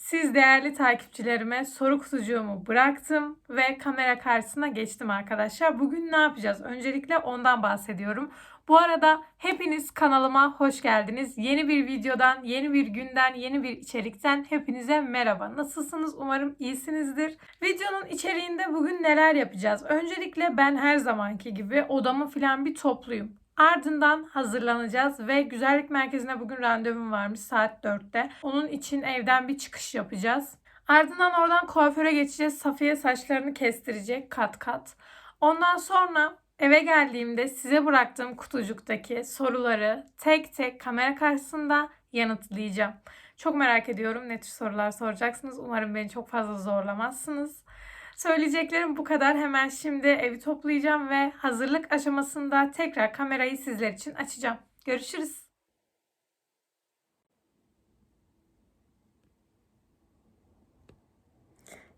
Siz değerli takipçilerime soru kutucuğumu bıraktım ve kamera karşısına geçtim arkadaşlar. Bugün ne yapacağız? Öncelikle ondan bahsediyorum. Bu arada hepiniz kanalıma hoş geldiniz. Yeni bir videodan, yeni bir günden, yeni bir içerikten hepinize merhaba. Nasılsınız? Umarım iyisinizdir. Videonun içeriğinde bugün neler yapacağız? Öncelikle ben her zamanki gibi odamı filan bir topluyum. Ardından hazırlanacağız ve güzellik merkezine bugün randevum varmış saat 4'te. Onun için evden bir çıkış yapacağız. Ardından oradan kuaföre geçeceğiz. Safiye saçlarını kestirecek kat kat. Ondan sonra eve geldiğimde size bıraktığım kutucuktaki soruları tek tek kamera karşısında yanıtlayacağım. Çok merak ediyorum ne tür sorular soracaksınız. Umarım beni çok fazla zorlamazsınız. Söyleyeceklerim bu kadar. Hemen şimdi evi toplayacağım ve hazırlık aşamasında tekrar kamerayı sizler için açacağım. Görüşürüz.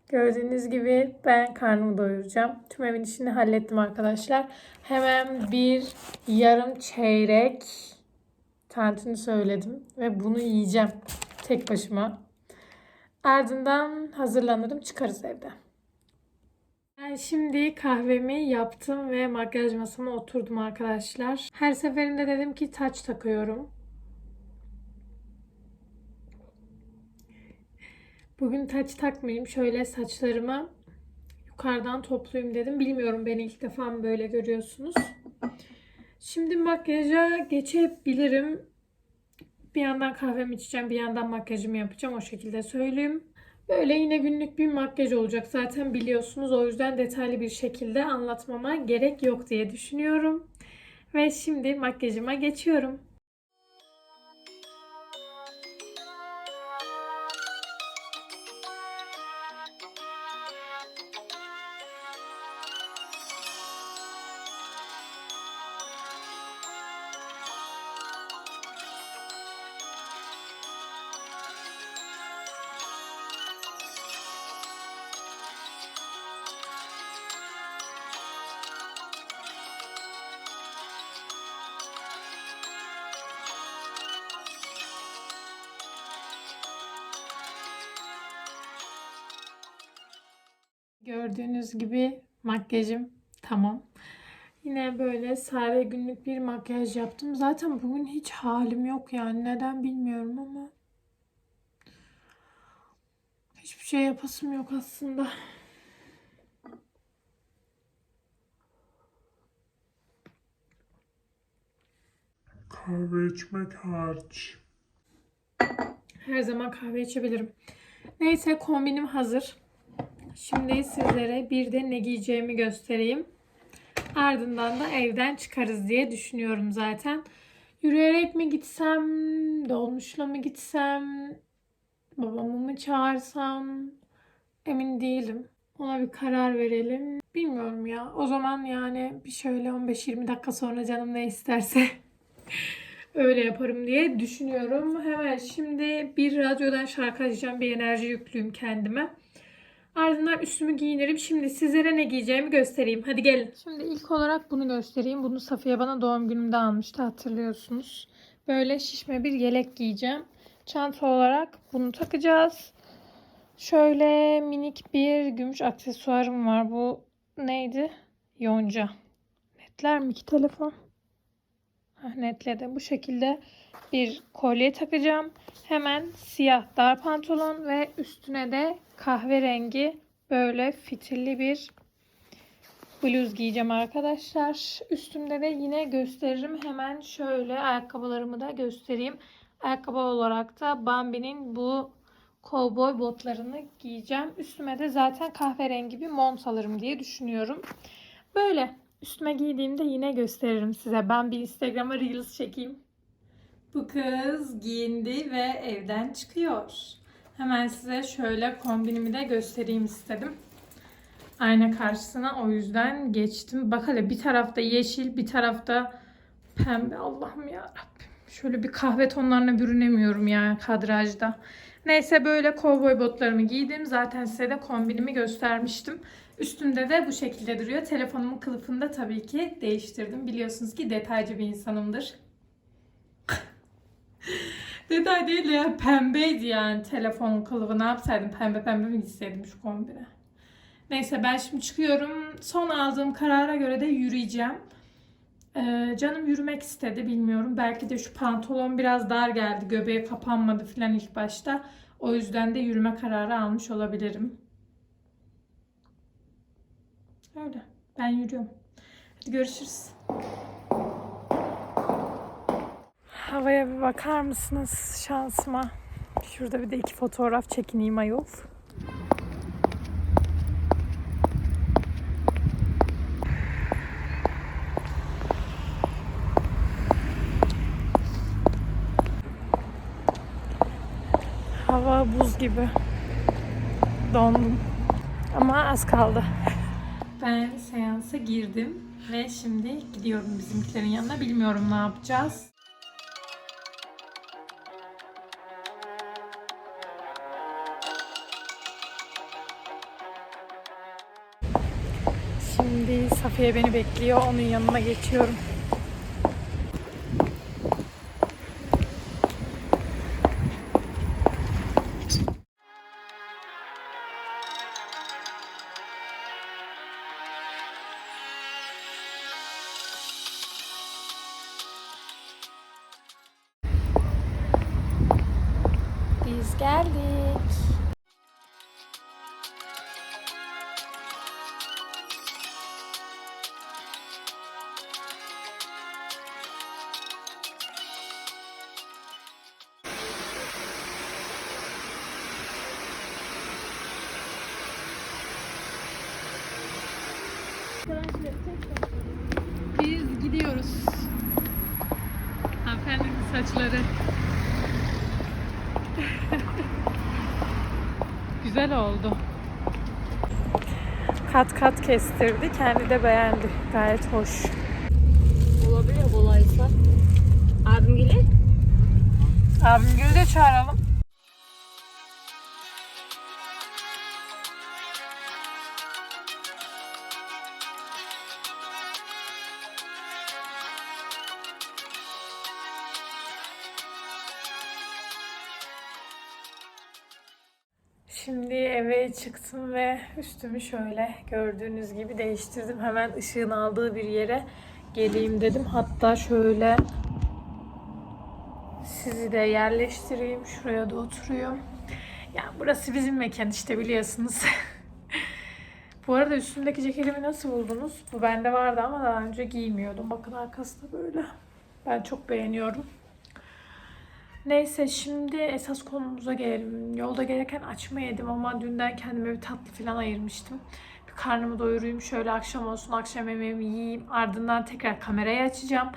Gördüğünüz gibi ben karnımı doyuracağım. Tüm evin işini hallettim arkadaşlar. Hemen bir yarım çeyrek tantuni söyledim ve bunu yiyeceğim tek başıma. Ardından hazırlanırım çıkarız evden. Ben şimdi kahvemi yaptım ve makyaj masama oturdum arkadaşlar. Her seferinde dedim ki taç takıyorum. Bugün taç takmayayım. Şöyle saçlarımı yukarıdan toplayayım dedim. Bilmiyorum beni ilk defa mı böyle görüyorsunuz. Şimdi makyaja geçebilirim. Bir yandan kahvemi içeceğim, bir yandan makyajımı yapacağım. O şekilde söyleyeyim. Böyle yine günlük bir makyaj olacak. Zaten biliyorsunuz. O yüzden detaylı bir şekilde anlatmama gerek yok diye düşünüyorum. Ve şimdi makyajıma geçiyorum. Gördüğünüz gibi makyajım tamam. Yine böyle sade günlük bir makyaj yaptım. Zaten bugün hiç halim yok yani. Neden bilmiyorum ama. Hiçbir şey yapasım yok aslında. Kahve içmek hariç. Her zaman kahve içebilirim. Neyse kombinim hazır. Şimdi sizlere bir de ne giyeceğimi göstereyim. Ardından da evden çıkarız diye düşünüyorum zaten. Yürüyerek mi gitsem, dolmuşla mı gitsem, babamı mı çağırsam emin değilim. Ona bir karar verelim. Bilmiyorum ya. O zaman yani bir şöyle 15-20 dakika sonra canım ne isterse öyle yaparım diye düşünüyorum. Hemen şimdi bir radyodan şarkı açacağım. Bir enerji yüklüyüm kendime. Ardından üstümü giyinirim. Şimdi sizlere ne giyeceğimi göstereyim. Hadi gelin. Şimdi ilk olarak bunu göstereyim. Bunu Safiye bana doğum günümde almıştı hatırlıyorsunuz. Böyle şişme bir yelek giyeceğim. Çanta olarak bunu takacağız. Şöyle minik bir gümüş aksesuarım var. Bu neydi? Yonca. Netler mi ki telefon? Heh, netledi. Bu şekilde bir kolye takacağım. Hemen siyah dar pantolon ve üstüne de kahverengi böyle fitilli bir bluz giyeceğim arkadaşlar. Üstümde de yine gösteririm. Hemen şöyle ayakkabılarımı da göstereyim. Ayakkabı olarak da Bambi'nin bu kovboy botlarını giyeceğim. Üstüme de zaten kahverengi bir mont alırım diye düşünüyorum. Böyle üstüme giydiğimde yine gösteririm size. Ben bir Instagram'a Reels çekeyim. Bu kız giyindi ve evden çıkıyor. Hemen size şöyle kombinimi de göstereyim istedim. Ayna karşısına o yüzden geçtim. Bak hele bir tarafta yeşil bir tarafta pembe. Allah'ım ya. Şöyle bir kahve tonlarına bürünemiyorum ya kadrajda. Neyse böyle kovboy botlarımı giydim. Zaten size de kombinimi göstermiştim. Üstümde de bu şekilde duruyor. Telefonumun kılıfını da tabii ki değiştirdim. Biliyorsunuz ki detaycı bir insanımdır. Detay değil de ya pembeydi yani telefon kılıfı. Ne yapsaydım? Pembe pembe mi gitseydim şu kombine? Neyse ben şimdi çıkıyorum. Son aldığım karara göre de yürüyeceğim. Ee, canım yürümek istedi bilmiyorum. Belki de şu pantolon biraz dar geldi. Göbeğe kapanmadı falan ilk başta. O yüzden de yürüme kararı almış olabilirim. Öyle. Ben yürüyorum. Hadi görüşürüz. Havaya bir bakar mısınız şansıma? Şurada bir de iki fotoğraf çekineyim ayol. Hava buz gibi. Dondum. Ama az kaldı. Ben seansa girdim ve şimdi gidiyorum bizimkilerin yanına. Bilmiyorum ne yapacağız. Şimdi Safiye beni bekliyor. Onun yanına geçiyorum. Saçları. Güzel oldu. Kat kat kestirdi. Kendi de beğendi. Gayet hoş. Olabilir kolaysa. Abim gelir. Abim Gül'ü de çağıralım. Çıktım ve üstümü şöyle gördüğünüz gibi değiştirdim. Hemen ışığın aldığı bir yere geleyim dedim. Hatta şöyle sizi de yerleştireyim. Şuraya da oturuyorum. Ya burası bizim mekan işte biliyorsunuz. Bu arada üstümdeki ceketimi nasıl buldunuz? Bu bende vardı ama daha önce giymiyordum. Bakın arkası da böyle. Ben çok beğeniyorum. Neyse şimdi esas konumuza gelelim. Yolda gelirken açma yedim ama dünden kendime bir tatlı falan ayırmıştım. Bir karnımı doyurayım şöyle akşam olsun akşam yemeğimi yiyeyim. Ardından tekrar kamerayı açacağım.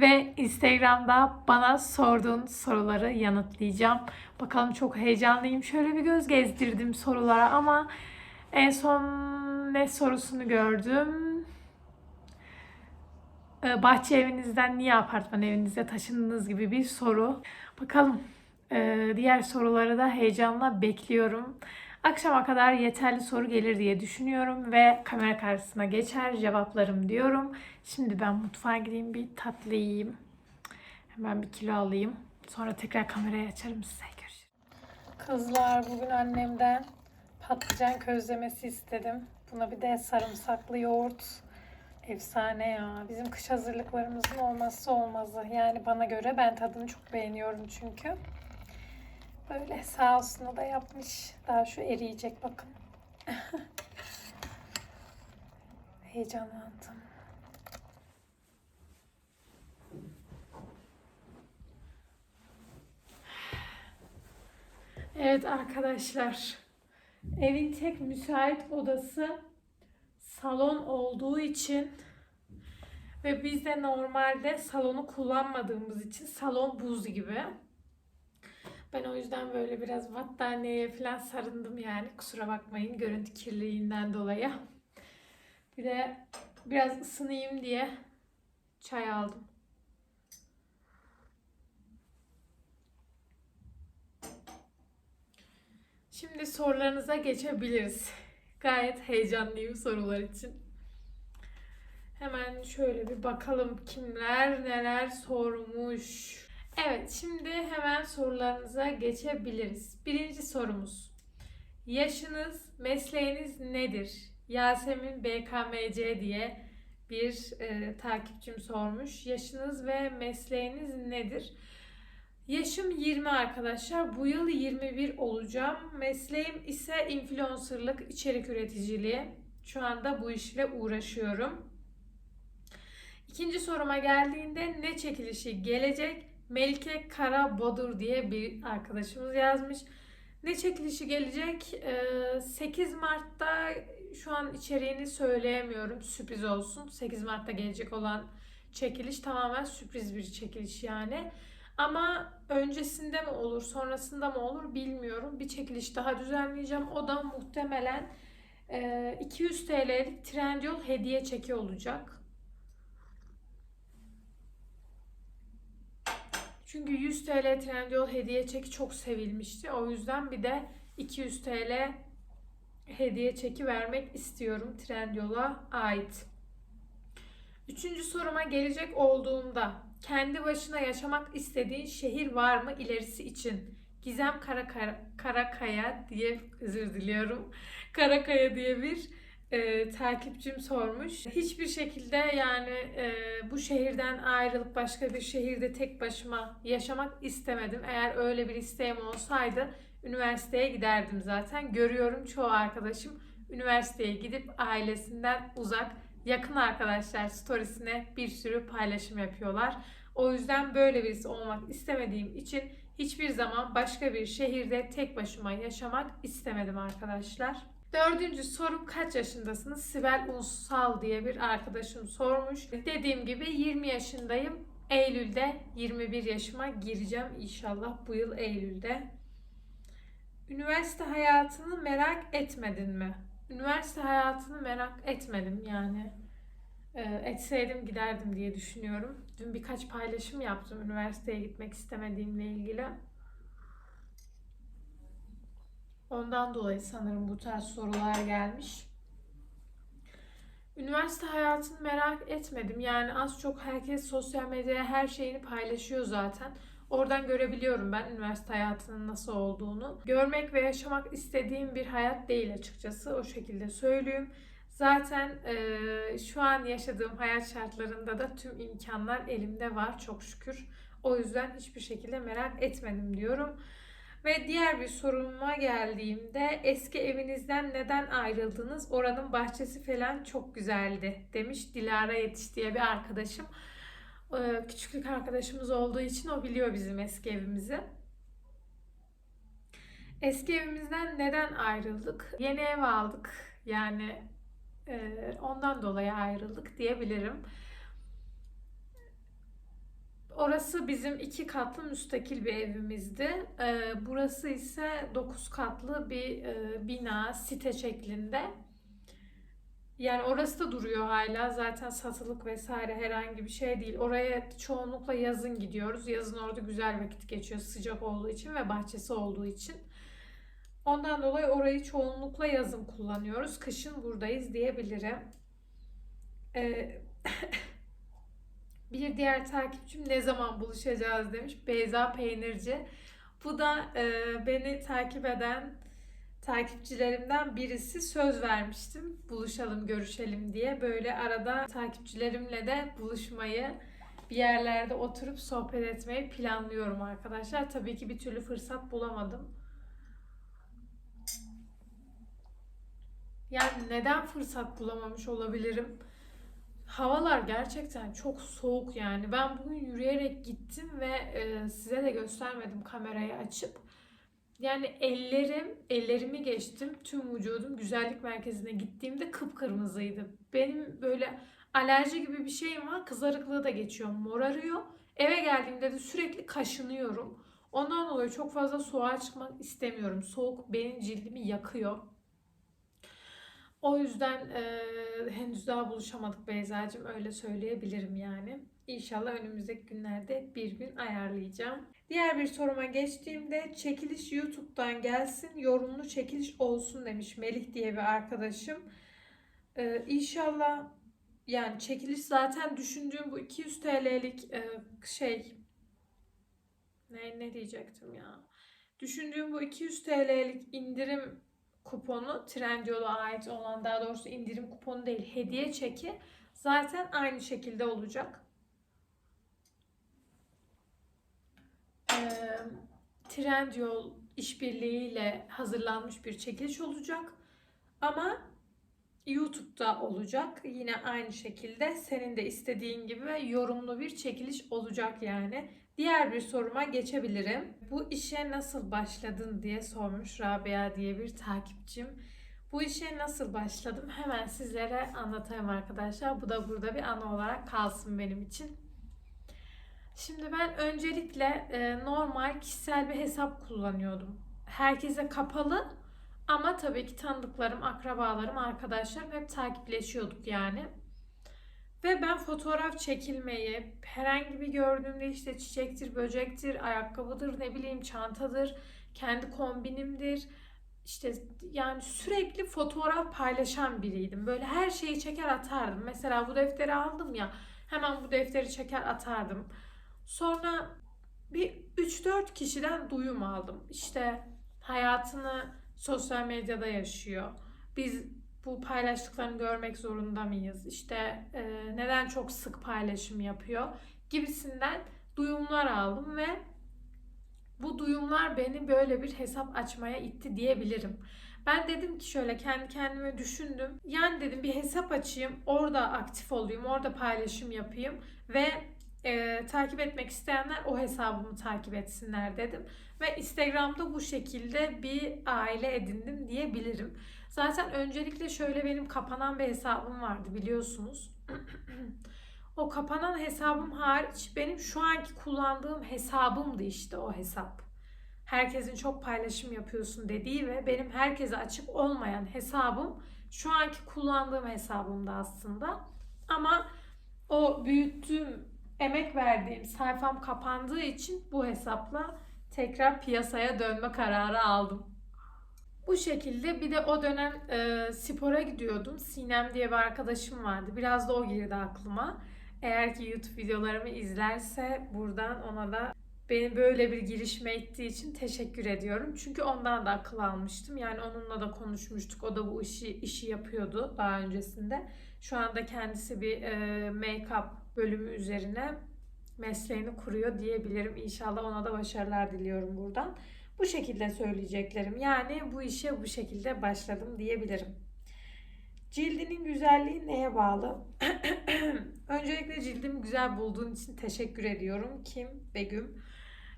Ve Instagram'da bana sorduğun soruları yanıtlayacağım. Bakalım çok heyecanlıyım. Şöyle bir göz gezdirdim sorulara ama en son ne sorusunu gördüm. Ee, Bahçe evinizden niye apartman evinize taşındınız gibi bir soru. Bakalım. Ee, diğer soruları da heyecanla bekliyorum. Akşama kadar yeterli soru gelir diye düşünüyorum ve kamera karşısına geçer cevaplarım diyorum. Şimdi ben mutfağa gideyim bir tatlı yiyeyim. Hemen bir kilo alayım. Sonra tekrar kamerayı açarım size. Görüşürüz. Kızlar bugün annemden patlıcan közlemesi istedim. Buna bir de sarımsaklı yoğurt. Efsane ya. Bizim kış hazırlıklarımızın olmazsa olmazı. Yani bana göre ben tadını çok beğeniyorum çünkü. Böyle sağ olsun da yapmış. Daha şu eriyecek bakın. Heyecanlandım. Evet arkadaşlar. Evin tek müsait odası salon olduğu için ve biz de normalde salonu kullanmadığımız için salon buz gibi. Ben o yüzden böyle biraz battaniyeye falan sarındım yani. Kusura bakmayın görüntü kirliliğinden dolayı. Bir de biraz ısınayım diye çay aldım. Şimdi sorularınıza geçebiliriz. Gayet heyecanlıyım sorular için. Hemen şöyle bir bakalım kimler neler sormuş. Evet, şimdi hemen sorularınıza geçebiliriz. Birinci sorumuz. Yaşınız, mesleğiniz nedir? Yasemin BKMC diye bir e, takipçim sormuş. Yaşınız ve mesleğiniz nedir? Yaşım 20 arkadaşlar. Bu yıl 21 olacağım. Mesleğim ise influencerlık, içerik üreticiliği. Şu anda bu işle uğraşıyorum. İkinci soruma geldiğinde ne çekilişi gelecek? Melike Kara Bodur diye bir arkadaşımız yazmış. Ne çekilişi gelecek? Ee, 8 Mart'ta şu an içeriğini söyleyemiyorum. Sürpriz olsun. 8 Mart'ta gelecek olan çekiliş tamamen sürpriz bir çekiliş yani. Ama öncesinde mi olur, sonrasında mı olur bilmiyorum. Bir çekiliş daha düzenleyeceğim. O da muhtemelen e, 200 TL'lik Trendyol hediye çeki olacak. Çünkü 100 TL Trendyol hediye çeki çok sevilmişti. O yüzden bir de 200 TL hediye çeki vermek istiyorum Trendyol'a ait. Üçüncü soruma gelecek olduğumda kendi başına yaşamak istediğin şehir var mı ilerisi için? Gizem Karakaya, Karakaya diye özür diliyorum. Karakaya diye bir e, takipçim sormuş. Hiçbir şekilde yani e, bu şehirden ayrılıp başka bir şehirde tek başıma yaşamak istemedim. Eğer öyle bir isteğim olsaydı üniversiteye giderdim zaten. Görüyorum çoğu arkadaşım üniversiteye gidip ailesinden uzak yakın arkadaşlar storiesine bir sürü paylaşım yapıyorlar. O yüzden böyle birisi olmak istemediğim için hiçbir zaman başka bir şehirde tek başıma yaşamak istemedim arkadaşlar. Dördüncü sorum kaç yaşındasınız? Sibel Unsal diye bir arkadaşım sormuş. Dediğim gibi 20 yaşındayım. Eylül'de 21 yaşıma gireceğim inşallah bu yıl Eylül'de. Üniversite hayatını merak etmedin mi? Üniversite hayatını merak etmedim yani. Ee, etseydim giderdim diye düşünüyorum. Dün birkaç paylaşım yaptım üniversiteye gitmek istemediğimle ilgili. Ondan dolayı sanırım bu tarz sorular gelmiş. Üniversite hayatını merak etmedim. Yani az çok herkes sosyal medyaya her şeyini paylaşıyor zaten. Oradan görebiliyorum ben üniversite hayatının nasıl olduğunu. Görmek ve yaşamak istediğim bir hayat değil açıkçası. O şekilde söyleyeyim. Zaten e, şu an yaşadığım hayat şartlarında da tüm imkanlar elimde var çok şükür. O yüzden hiçbir şekilde merak etmedim diyorum. Ve diğer bir sorunuma geldiğimde eski evinizden neden ayrıldınız? Oranın bahçesi falan çok güzeldi demiş Dilara Yetiş diye bir arkadaşım. Ee, Küçüklük arkadaşımız olduğu için o biliyor bizim eski evimizi. Eski evimizden neden ayrıldık? Yeni ev aldık. Yani e, ondan dolayı ayrıldık diyebilirim. Orası bizim iki katlı müstakil bir evimizdi. Ee, burası ise dokuz katlı bir e, bina, site şeklinde. Yani orası da duruyor hala. Zaten satılık vesaire herhangi bir şey değil. Oraya çoğunlukla yazın gidiyoruz. Yazın orada güzel vakit geçiyor sıcak olduğu için ve bahçesi olduğu için. Ondan dolayı orayı çoğunlukla yazın kullanıyoruz. Kışın buradayız diyebilirim. Ee, bir diğer takipçim ne zaman buluşacağız demiş. Beyza Peynirci. Bu da e, beni takip eden takipçilerimden birisi söz vermiştim. Buluşalım, görüşelim diye. Böyle arada takipçilerimle de buluşmayı, bir yerlerde oturup sohbet etmeyi planlıyorum arkadaşlar. Tabii ki bir türlü fırsat bulamadım. Yani neden fırsat bulamamış olabilirim? Havalar gerçekten çok soğuk yani. Ben bugün yürüyerek gittim ve e, size de göstermedim kamerayı açıp. Yani ellerim, ellerimi geçtim. Tüm vücudum güzellik merkezine gittiğimde kıpkırmızıydı. Benim böyle alerji gibi bir şeyim var. Kızarıklığı da geçiyor. Morarıyor. Eve geldiğimde de sürekli kaşınıyorum. Ondan dolayı çok fazla soğuğa çıkmak istemiyorum. Soğuk benim cildimi yakıyor. O yüzden e, henüz daha buluşamadık Beyza'cığım öyle söyleyebilirim yani. İnşallah önümüzdeki günlerde bir gün ayarlayacağım. Diğer bir soruma geçtiğimde çekiliş YouTube'dan gelsin, yorumlu çekiliş olsun demiş Melih diye bir arkadaşım. Ee, inşallah yani çekiliş zaten düşündüğüm bu 200 TL'lik e, şey Ne, ne diyecektim ya? Düşündüğüm bu 200 TL'lik indirim kuponu Trendyol'a ait olan daha doğrusu indirim kuponu değil hediye çeki zaten aynı şekilde olacak. Ee, Trendyol işbirliğiyle hazırlanmış bir çekiliş olacak. Ama YouTube'da olacak. Yine aynı şekilde senin de istediğin gibi yorumlu bir çekiliş olacak yani. Diğer bir soruma geçebilirim. Bu işe nasıl başladın diye sormuş Rabia diye bir takipçim. Bu işe nasıl başladım hemen sizlere anlatayım arkadaşlar. Bu da burada bir anı olarak kalsın benim için. Şimdi ben öncelikle e, normal kişisel bir hesap kullanıyordum. Herkese kapalı ama tabii ki tanıdıklarım, akrabalarım, arkadaşlarım hep takipleşiyorduk yani. Ve ben fotoğraf çekilmeyi herhangi bir gördüğümde işte çiçektir, böcektir, ayakkabıdır, ne bileyim çantadır, kendi kombinimdir. İşte yani sürekli fotoğraf paylaşan biriydim. Böyle her şeyi çeker atardım. Mesela bu defteri aldım ya hemen bu defteri çeker atardım. Sonra bir 3-4 kişiden duyum aldım. İşte hayatını sosyal medyada yaşıyor. Biz bu paylaştıklarını görmek zorunda mıyız? İşte e, neden çok sık paylaşım yapıyor gibisinden duyumlar aldım ve bu duyumlar beni böyle bir hesap açmaya itti diyebilirim. Ben dedim ki şöyle kendi kendime düşündüm. Yani dedim bir hesap açayım, orada aktif olayım, orada paylaşım yapayım ve e, takip etmek isteyenler o hesabımı takip etsinler dedim. Ve Instagram'da bu şekilde bir aile edindim diyebilirim. Zaten öncelikle şöyle benim kapanan bir hesabım vardı biliyorsunuz. o kapanan hesabım hariç benim şu anki kullandığım hesabımdı işte o hesap. Herkesin çok paylaşım yapıyorsun dediği ve benim herkese açık olmayan hesabım şu anki kullandığım hesabımdı aslında. Ama o büyüttüğüm, emek verdiğim sayfam kapandığı için bu hesapla tekrar piyasaya dönme kararı aldım. Bu şekilde bir de o dönem e, spora gidiyordum. Sinem diye bir arkadaşım vardı. Biraz da o girdi aklıma. Eğer ki YouTube videolarımı izlerse buradan ona da beni böyle bir girişime ittiği için teşekkür ediyorum. Çünkü ondan da akıl almıştım. Yani onunla da konuşmuştuk. O da bu işi işi yapıyordu daha öncesinde. Şu anda kendisi bir e, make-up bölümü üzerine mesleğini kuruyor diyebilirim. İnşallah ona da başarılar diliyorum buradan. Bu şekilde söyleyeceklerim. Yani bu işe bu şekilde başladım diyebilirim. Cildinin güzelliği neye bağlı? Öncelikle cildimi güzel bulduğun için teşekkür ediyorum. Kim? Begüm.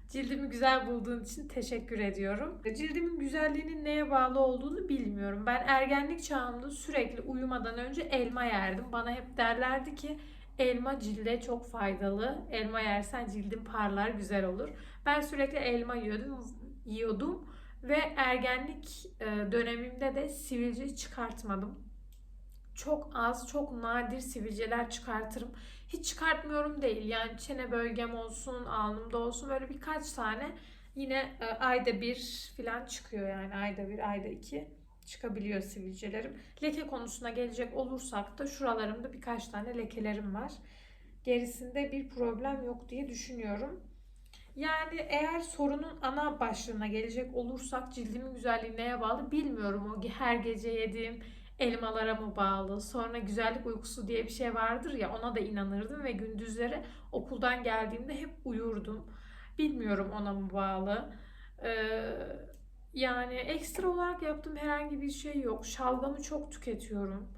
Cildimi güzel bulduğun için teşekkür ediyorum. Cildimin güzelliğinin neye bağlı olduğunu bilmiyorum. Ben ergenlik çağımda sürekli uyumadan önce elma yerdim. Bana hep derlerdi ki elma cilde çok faydalı. Elma yersen cildin parlar, güzel olur. Ben sürekli elma yiyordum, yiyordum ve ergenlik e, dönemimde de sivilce çıkartmadım. Çok az, çok nadir sivilceler çıkartırım. Hiç çıkartmıyorum değil. Yani çene bölgem olsun, alnımda olsun böyle birkaç tane yine e, ayda bir falan çıkıyor yani ayda bir, ayda iki çıkabiliyor sivilcelerim. Leke konusuna gelecek olursak da şuralarımda birkaç tane lekelerim var. Gerisinde bir problem yok diye düşünüyorum. Yani eğer sorunun ana başlığına gelecek olursak cildimin güzelliği neye bağlı bilmiyorum. O her gece yediğim elmalara mı bağlı? Sonra güzellik uykusu diye bir şey vardır ya ona da inanırdım ve gündüzleri okuldan geldiğimde hep uyurdum. Bilmiyorum ona mı bağlı. Ee, yani ekstra olarak yaptığım herhangi bir şey yok. Şalgamı çok tüketiyorum.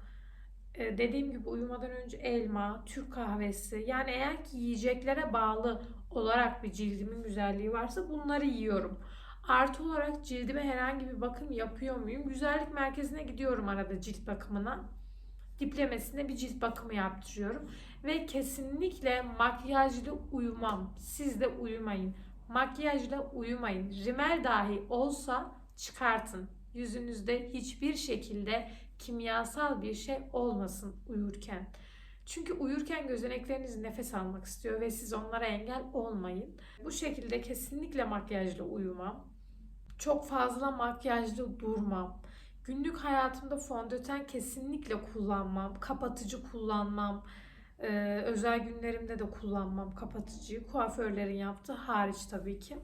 Ee, dediğim gibi uyumadan önce elma, Türk kahvesi. Yani eğer ki yiyeceklere bağlı olarak bir cildimin güzelliği varsa bunları yiyorum. Artı olarak cildime herhangi bir bakım yapıyor muyum? Güzellik merkezine gidiyorum arada cilt bakımına. Diplemesine bir cilt bakımı yaptırıyorum. Ve kesinlikle makyajlı uyumam. Siz de uyumayın. Makyajla uyumayın. Rimel dahi olsa çıkartın. Yüzünüzde hiçbir şekilde kimyasal bir şey olmasın uyurken. Çünkü uyurken gözenekleriniz nefes almak istiyor ve siz onlara engel olmayın. Bu şekilde kesinlikle makyajla uyumam. Çok fazla makyajlı durmam. Günlük hayatımda fondöten kesinlikle kullanmam. Kapatıcı kullanmam. Ee, özel günlerimde de kullanmam kapatıcıyı. Kuaförlerin yaptığı hariç tabii ki.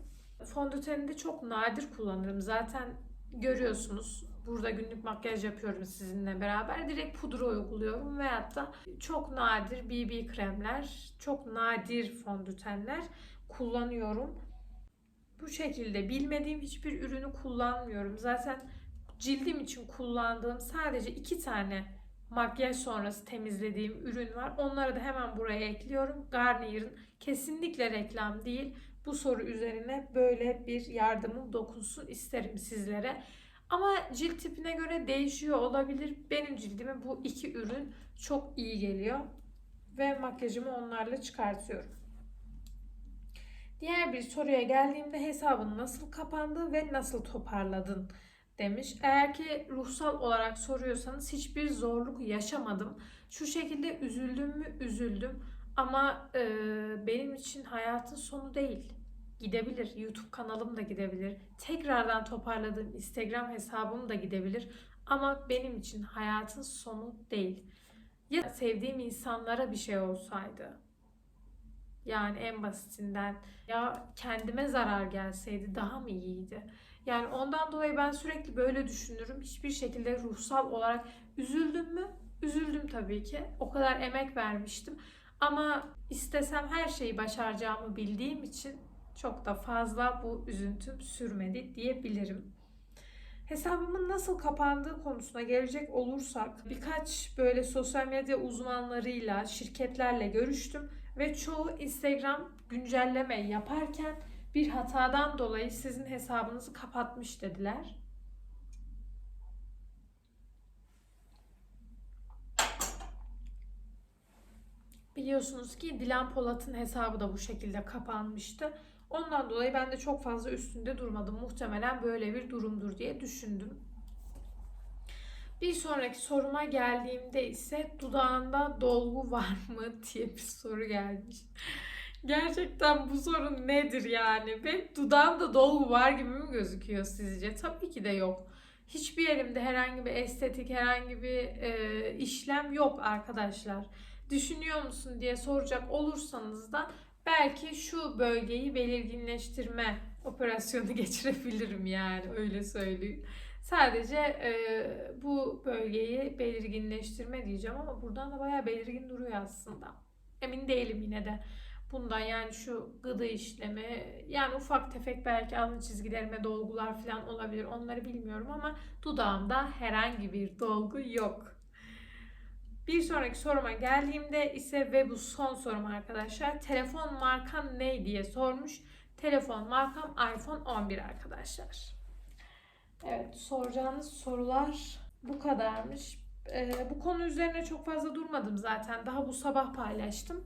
Fondöteni de çok nadir kullanırım. Zaten görüyorsunuz burada günlük makyaj yapıyorum sizinle beraber. Direkt pudra uyguluyorum veyahut da çok nadir BB kremler, çok nadir fondötenler kullanıyorum. Bu şekilde bilmediğim hiçbir ürünü kullanmıyorum. Zaten cildim için kullandığım sadece iki tane makyaj sonrası temizlediğim ürün var. Onları da hemen buraya ekliyorum. Garnier'ın kesinlikle reklam değil. Bu soru üzerine böyle bir yardımım dokunsun isterim sizlere. Ama cilt tipine göre değişiyor olabilir. Benim cildime bu iki ürün çok iyi geliyor. Ve makyajımı onlarla çıkartıyorum. Diğer bir soruya geldiğimde hesabın nasıl kapandı ve nasıl toparladın demiş. Eğer ki ruhsal olarak soruyorsanız hiçbir zorluk yaşamadım. Şu şekilde üzüldüm mü üzüldüm ama e, benim için hayatın sonu değil. Gidebilir. YouTube kanalım da gidebilir. Tekrardan toparladığım Instagram hesabım da gidebilir. Ama benim için hayatın sonu değil. Ya sevdiğim insanlara bir şey olsaydı. Yani en basitinden ya kendime zarar gelseydi daha mı iyiydi? Yani ondan dolayı ben sürekli böyle düşünürüm. Hiçbir şekilde ruhsal olarak üzüldüm mü? Üzüldüm tabii ki. O kadar emek vermiştim. Ama istesem her şeyi başaracağımı bildiğim için çok da fazla bu üzüntüm sürmedi diyebilirim. Hesabımın nasıl kapandığı konusuna gelecek olursak birkaç böyle sosyal medya uzmanlarıyla, şirketlerle görüştüm ve çoğu Instagram güncelleme yaparken bir hatadan dolayı sizin hesabınızı kapatmış dediler. Biliyorsunuz ki Dilan Polat'ın hesabı da bu şekilde kapanmıştı. Ondan dolayı ben de çok fazla üstünde durmadım. Muhtemelen böyle bir durumdur diye düşündüm. Bir sonraki soruma geldiğimde ise dudağında dolgu var mı diye bir soru gelmiş. Gerçekten bu sorun nedir yani? Benim dudağımda dolgu var gibi mi gözüküyor sizce? Tabii ki de yok. Hiçbir yerimde herhangi bir estetik, herhangi bir e, işlem yok arkadaşlar. Düşünüyor musun diye soracak olursanız da belki şu bölgeyi belirginleştirme operasyonu geçirebilirim yani öyle söyleyeyim. Sadece e, bu bölgeyi belirginleştirme diyeceğim ama buradan da bayağı belirgin duruyor aslında. Emin değilim yine de bundan yani şu gıdı işlemi yani ufak tefek belki alın çizgilerime dolgular falan olabilir onları bilmiyorum ama dudağımda herhangi bir dolgu yok. Bir sonraki soruma geldiğimde ise ve bu son sorum arkadaşlar. Telefon markan ne diye sormuş. Telefon markam iPhone 11 arkadaşlar. Evet soracağınız sorular bu kadarmış. Ee, bu konu üzerine çok fazla durmadım zaten. Daha bu sabah paylaştım.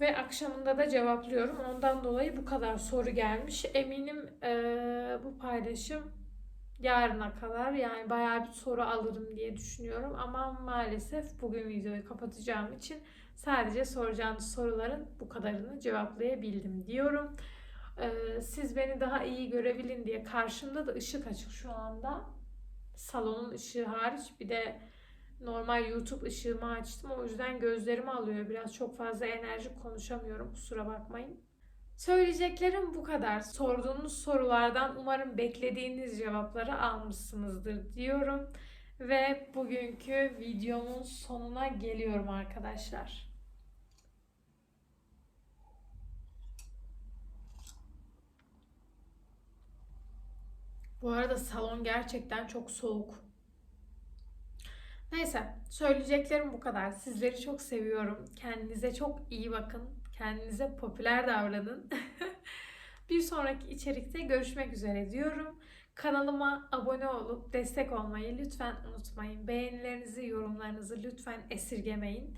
Ve akşamında da cevaplıyorum. Ondan dolayı bu kadar soru gelmiş. Eminim ee, bu paylaşım yarına kadar yani bayağı bir soru alırım diye düşünüyorum. Ama maalesef bugün videoyu kapatacağım için sadece soracağınız soruların bu kadarını cevaplayabildim diyorum. Ee, siz beni daha iyi görebilin diye karşımda da ışık açık şu anda. Salonun ışığı hariç bir de normal YouTube ışığımı açtım. O yüzden gözlerimi alıyor. Biraz çok fazla enerji konuşamıyorum. Kusura bakmayın. Söyleyeceklerim bu kadar. Sorduğunuz sorulardan umarım beklediğiniz cevapları almışsınızdır diyorum. Ve bugünkü videomun sonuna geliyorum arkadaşlar. Bu arada salon gerçekten çok soğuk. Neyse, söyleyeceklerim bu kadar. Sizleri çok seviyorum. Kendinize çok iyi bakın. Kendinize popüler davranın. bir sonraki içerikte görüşmek üzere diyorum. Kanalıma abone olup destek olmayı lütfen unutmayın. Beğenilerinizi, yorumlarınızı lütfen esirgemeyin.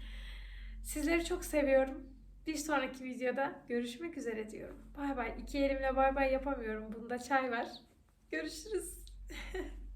Sizleri çok seviyorum. Bir sonraki videoda görüşmek üzere diyorum. Bay bay. İki elimle bay bay yapamıyorum. Bunda çay var. Görüşürüz.